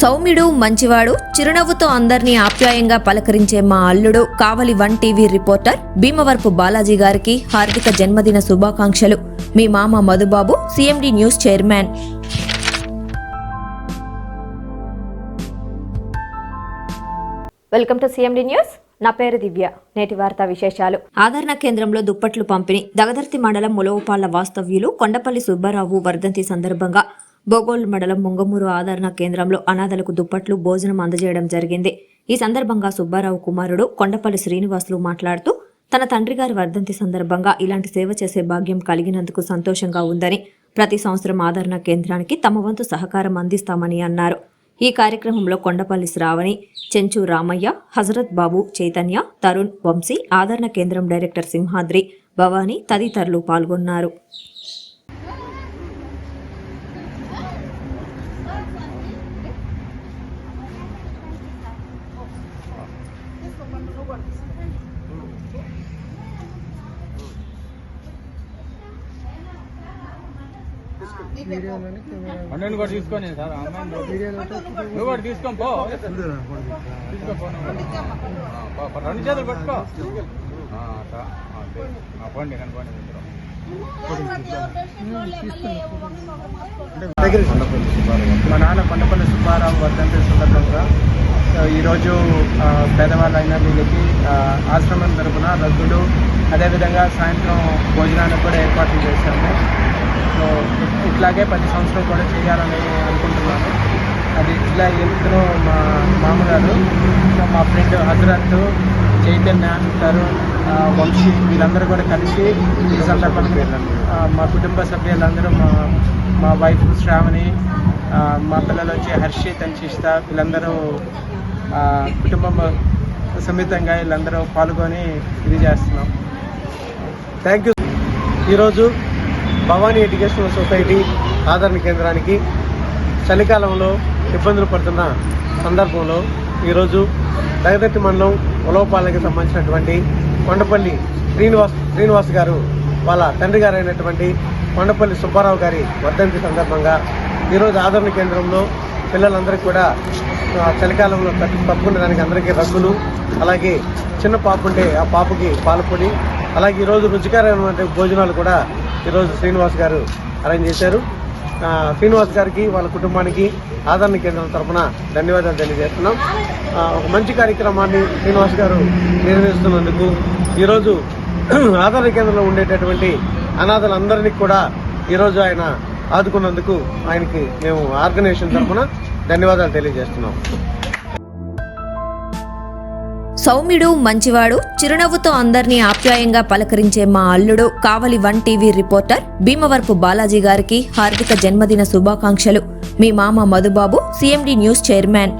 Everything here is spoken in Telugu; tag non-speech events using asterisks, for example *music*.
సౌమ్యుడు మంచివాడు చిరునవ్వుతో అందర్నీ ఆప్యాయంగా పలకరించే మా అల్లుడు Kavali one TV reporter Bhimavarapu Balaji గారికి హార్దిక జన్మదిన శుభాకాంక్షలు. మీ మామ Madhubabu CMD news chairman. Welcome to CMD news. నా పేరు దివ్య. నేటి వార్తా విశేషాలు. ఆదరణ కేంద్రంలో దుప్పట్లు పంపిణీ దగదర్తి మండలం ములవపాళ్ళ వాస్తవ్యులు కొండపల్లి సుబ్బారావు వర్ధంతి సందర్భంగా బోగోల్ మండలం ముంగమూరు ఆదరణ కేంద్రంలో అనాథలకు దుప్పట్లు భోజనం అందజేయడం జరిగింది. ఈ సందర్భంగా సుబ్బారావు కుమారుడు కొండపల్లి శ్రీనివాసులు మాట్లాడుతూ తన తండ్రి గారి వర్ధంతి సందర్భంగా ఇలాంటి సేవ చేసే భాగ్యం కలిగినందుకు సంతోషంగా ఉందని ప్రతి సంవత్సరం ఆదరణ కేంద్రానికి తమ వంతు సహకారం అందిస్తామని అన్నారు. ఈ కార్యక్రమంలో కొండపల్లి శ్రావణి చెంచు రామయ్య హజరత్ బాబు చైతన్య తరుణ్ వంశీ ఆదరణ కేంద్రం డైరెక్టర్ సింహాద్రి భవానీ తదితరులు పాల్గొన్నారు. అన్నని కూడా తీసుకొని సార్ నువ్వు కూడా తీసుకో పో. రెండు చేతులు పట్టుకో. పోండి. మా నాన్న కొండపల్లి సుబ్బారావు వర్ధంతి సందర్భంగా ఈరోజు పేదవాళ్ళు పేదవాళ్ళైన వీళ్ళకి ఆశ్రమం తరపున రద్దులు అదేవిధంగా సాయంత్రం భోజనానికి కూడా ఏర్పాట్లు చేశాము. సో ఇట్లాగే ప్రతి సంవత్సరం కూడా చేయాలని అనుకుంటున్నాను అది ఇట్లా వెళ్తున్న మా మామగారు మా ఫ్రెండ్ హజరత్ చైతన్య తరుణ్ వంశీ వీళ్ళందరూ కూడా కలిసి ఈ సందర్భంగా మా కుటుంబ సభ్యులందరూ మా మా వైఫ్ శ్రావణి మా పిల్లలు వచ్చి హర్షిత్ అని వీళ్ళందరూ కుటుంబం సమితంగా వీళ్ళందరూ పాల్గొని ఇది చేస్తున్నాం. థ్యాంక్ యూ ఈరోజు భవానీ ఎడ్యుకేషనల్ సొసైటీ ఆదరణ కేంద్రానికి చలికాలంలో ఇబ్బందులు పడుతున్న సందర్భంలో ఈరోజు దగదట్టి మండలం ఉలవపాలకి సంబంధించినటువంటి కొండపల్లి శ్రీనివాస్ శ్రీనివాస్ గారు వాళ్ళ తండ్రి గారు అయినటువంటి కొండపల్లి సుబ్బారావు గారి వర్ధంతి సందర్భంగా ఈరోజు ఆదరణ కేంద్రంలో పిల్లలందరికీ కూడా ఆ, చలికాలంలో తట్టు తప్పుకునేదానికి అందరికీ రగ్గులు అలాగే చిన్న పాప ఉంటే ఆ పాపకి పాలపొడి అలాగే ఈరోజు రుచికరమైనటువంటి భోజనాలు కూడా ఈరోజు శ్రీనివాస్ గారు అరేంజ్ చేశారు. శ్రీనివాస్ గారికి వాళ్ళ కుటుంబానికి ఆదరణ కేంద్రం తరఫున ధన్యవాదాలు తెలియజేస్తున్నాం. ఒక మంచి కార్యక్రమాన్ని శ్రీనివాస్ గారు నిర్వహిస్తున్నందుకు ఈరోజు *clears throat* ఆదరణ కేంద్రంలో ఉండేటటువంటి అనాథలందరినీ కూడా ఈరోజు ఆయన ఆదుకున్నందుకు ఆయనకి మేము ఆర్గనైజేషన్ తరఫున ధన్యవాదాలు తెలియజేస్తున్నాం. సౌమ్యుడు మంచివాడు చిరునవ్వుతో అందరినీ ఆప్యాయంగా పలకరించే మా అల్లుడు Kavali one TV reporter Bhimavarapu Balaji గారికి హార్దిక జన్మదిన శుభాకాంక్షలు. మీ మామ మధుబాబు సిఎండి న్యూస్ చైర్మన్.